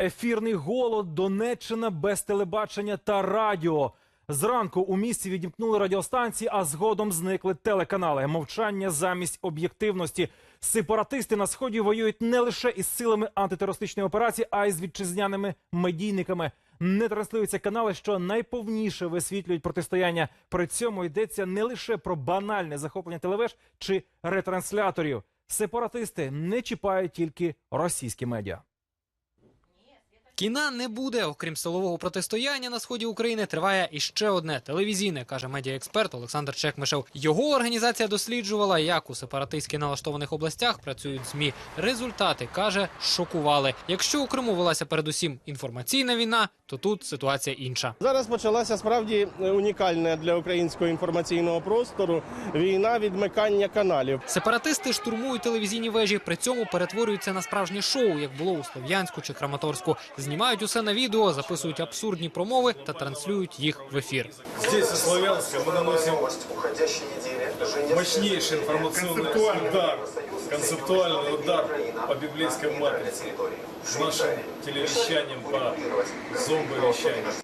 Ефірний голод, Донеччина без телебачення та радіо. Зранку у місті відімкнули радіостанції, а згодом зникли телеканали. Мовчання замість об'єктивності. Сепаратисти на сході воюють не лише із силами антитерористичної операції, а й з вітчизняними медійниками. Не транслюються канали, що найповніше висвітлюють протистояння. При цьому йдеться не лише про банальне захоплення телевеж чи ретрансляторів. Сепаратисти не чіпають тільки російські медіа. Кіна не буде. Окрім силового протистояння на сході України, триває іще одне телевізійне, каже медіаексперт Олександр Чекмишев. Його організація досліджувала, як у сепаратистськи налаштованих областях працюють змі. Результати каже, шокували. Якщо у Криму велася передусім інформаційна війна, то тут ситуація інша. Зараз почалася справді унікальна для українського інформаційного простору війна відмикання каналів. Сепаратисти штурмують телевізійні вежі, при цьому перетворюються на справжнє шоу, як було у Слов'янську чи Краматорську. Знімають усе на відео, записують абсурдні промови та транслюють їх в ефір. Здесь, в Славянске, мы наносим уходящей недели. мощнейший информационный удар, концептуальный удар по библейской матрице, нашим телевещанием, по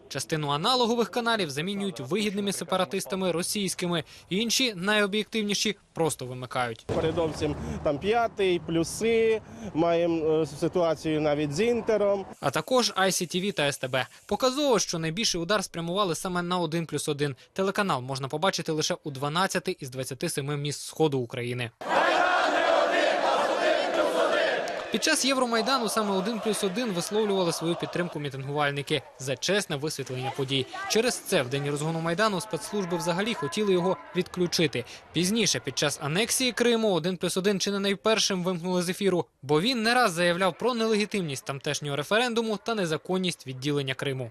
Частину аналогових каналів замінюють вигідними сепаратистами російськими. Інші найоб'єктивніші просто вимикають. Передовсім там п'ятий, плюси. Маємо е, ситуацію навіть з інтером. А також ICTV та СТБ. Показово, що найбільший удар спрямували саме на 1 плюс 1. Телеканал можна побачити лише у 12 із 27 міст сходу України. Під час Євромайдану саме один плюс один висловлювали свою підтримку мітингувальники за чесне висвітлення подій. Через це в день розгону майдану спецслужби взагалі хотіли його відключити. Пізніше, під час анексії Криму, один плюс один чи не найпершим вимкнули з ефіру, бо він не раз заявляв про нелегітимність тамтешнього референдуму та незаконність відділення Криму.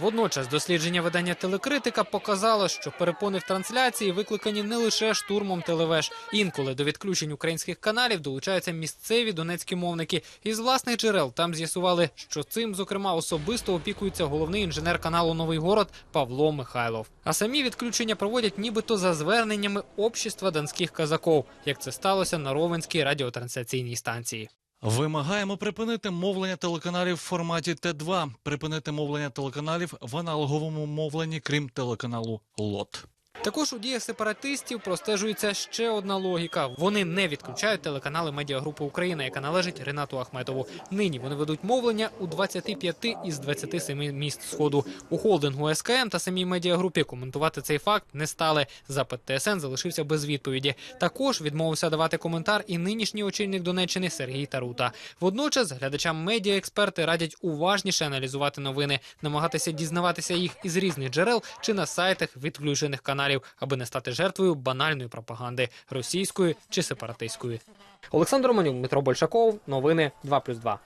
Водночас дослідження видання телекритика показало, що перепони в трансляції викликані не лише штурмом телевеж. Інколи до відключень українських каналів долучаються місцеві донецькі мовники. Із власних джерел там з'ясували, що цим, зокрема, особисто опікується головний інженер каналу Новий Город Павло Михайлов. А самі відключення проводять нібито за зверненнями общества донських казаков, як це сталося на Ровенській радіотрансляційній станції. Вимагаємо припинити мовлення телеканалів в форматі Т2, припинити мовлення телеканалів в аналоговому мовленні, крім телеканалу ЛОТ. Також у діях сепаратистів простежується ще одна логіка. Вони не відключають телеканали медіагрупи Україна, яка належить Ренату Ахметову. Нині вони ведуть мовлення у 25 із 27 міст сходу. У холдингу СКМ та самій медіагрупі коментувати цей факт не стали. Запит ТСН залишився без відповіді. Також відмовився давати коментар і нинішній очільник Донеччини Сергій Тарута. Водночас глядачам медіа експерти радять уважніше аналізувати новини, намагатися дізнаватися їх із різних джерел чи на сайтах відключених каналів, аби не стати жертвою банальної пропаганди російської чи сепаратистської. Олександр Романюк, Дмитро Большаков, новини 2+,2.